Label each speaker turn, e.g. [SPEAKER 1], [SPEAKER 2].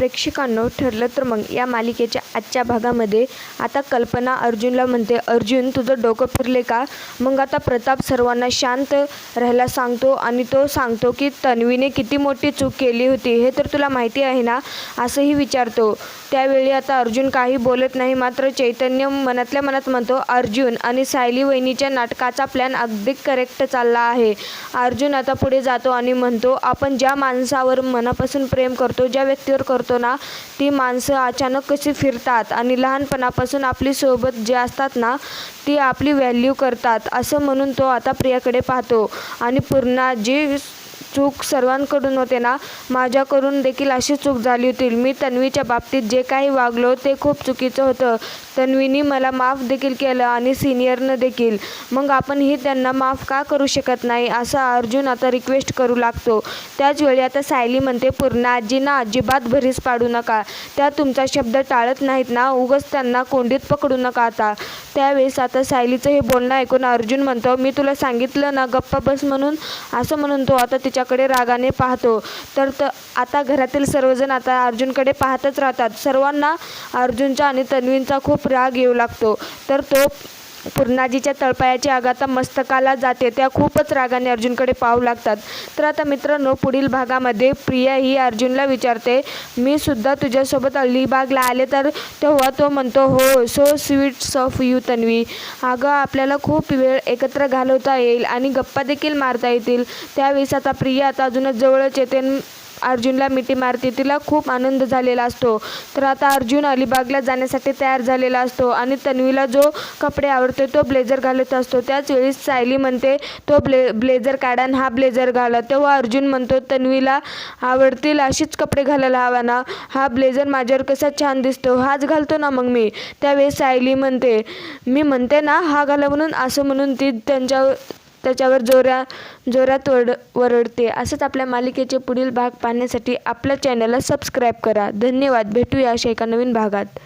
[SPEAKER 1] प्रेक्षकांनो ठरलं तर मग या मालिकेच्या आजच्या भागामध्ये. आता कल्पना अर्जुनला म्हणते अर्जुन तुझं डोकं फिरले का? मग आता प्रताप सर्वांना शांत राहायला सांगतो आणि तो सांगतो की तन्वीने किती मोठी चूक केली होती हे तर तुला माहिती आहे ना? असंही विचारतो. त्यावेळी आता अर्जुन काही बोलत नाही मात्र चैतन्य मनातल्या मनात म्हणतो अर्जुन आणि सायली वहिनीच्या नाटकाचा प्लॅन अगदी करेक्ट चालला आहे. अर्जुन आता पुढे जातो आणि म्हणतो आपण ज्या माणसावर मनापासून प्रेम करतो ज्या व्यक्तीवर करतो ना ती माणसं अचानक कशी फिरतात आणि लहानपणापासून आपली सोबत जे असतात ना ती आपली व्हॅल्यू करतात असं म्हणून तो आता प्रियाकडे पाहतो. आणि पूर्णा जी चूक सर्वांकडून होते ना माझ्याकडून देखील अशी चूक झाली होती. मी तन्वीच्या बाबतीत जे काही वागलो ते खूप चुकीचं होतं. तन्वीनी मला माफ देखील केलं आणि सिनियरनं देखील. मग आपणही त्यांना माफ का करू शकत नाही असा अर्जुन आता रिक्वेस्ट करू लागतो. त्याच वेळी आता सायली म्हणते पूर्ण आजींना अजिबात भरीस पाडू नका. त्या तुमचा शब्द टाळत नाहीत ना उगच त्यांना कोंडीत पकडू नका आता. त्यावेळेस आता सायलीचं हे बोलणं ऐकून अर्जुन म्हणतो मी तुला सांगितलं ना गप्पा बस म्हणून? असं म्हणून तो आता तिच्या त्याच्याकडे रागाने पाहतो. तर त आता घरातील सर्वजण आता अर्जुनकडे पाहतच राहतात. सर्वांना अर्जुनचा आणि तन्वींचा खूप राग येऊ लागतो. तर तो पूर्णाजीच्या तळपायाची आग आता मस्तकाला जाते. त्या खूपच रागाने अर्जुनकडे पाहू लागतात. तर आता मित्रांनो पुढील भागामध्ये प्रिया ही अर्जुनला विचारते मी सुद्धा तुझ्यासोबत अलिबागला आले तर तेव्हा तो म्हणतो हो so sweets of you Tanvi. अगं आपल्याला खूप वेळ एकत्र घालवता येईल आणि गप्पा देखील मारता येतील. त्यावेळेस आता प्रिया आता अजूनच जवळच येते. अर्जुनला मिठी मारते. तिला खूप आनंद झालेला असतो. तर आता अर्जुन अलिबागला जाण्यासाठी तयार झालेला असतो आणि तन्वीला जो कपडे आवडते तो ब्लेझर घालत असतो. त्याच वेळी सायली म्हणते तो ब्ले ब्लेझर काढा हा ब्लेझर घाला. तेव्हा अर्जुन म्हणतो तन्वीला आवडतील अशीच कपडे घालायला हवा ना? हा ब्लेझर माझ्यावर कसा छान दिसतो. हाच घालतो ना मग मी? त्यावेळी सायली म्हणते मी म्हणते ना हा घाला म्हणून असं म्हणून ती त्यांच्या त्याच्यावर जोऱ्या जोरात वड वरडते. असंच आपल्या मालिकेचे पुढील भाग पाहण्यासाठी आपल्या चॅनलला सबस्क्राईब करा. धन्यवाद. भेटूया अशा एका नवीन भागात.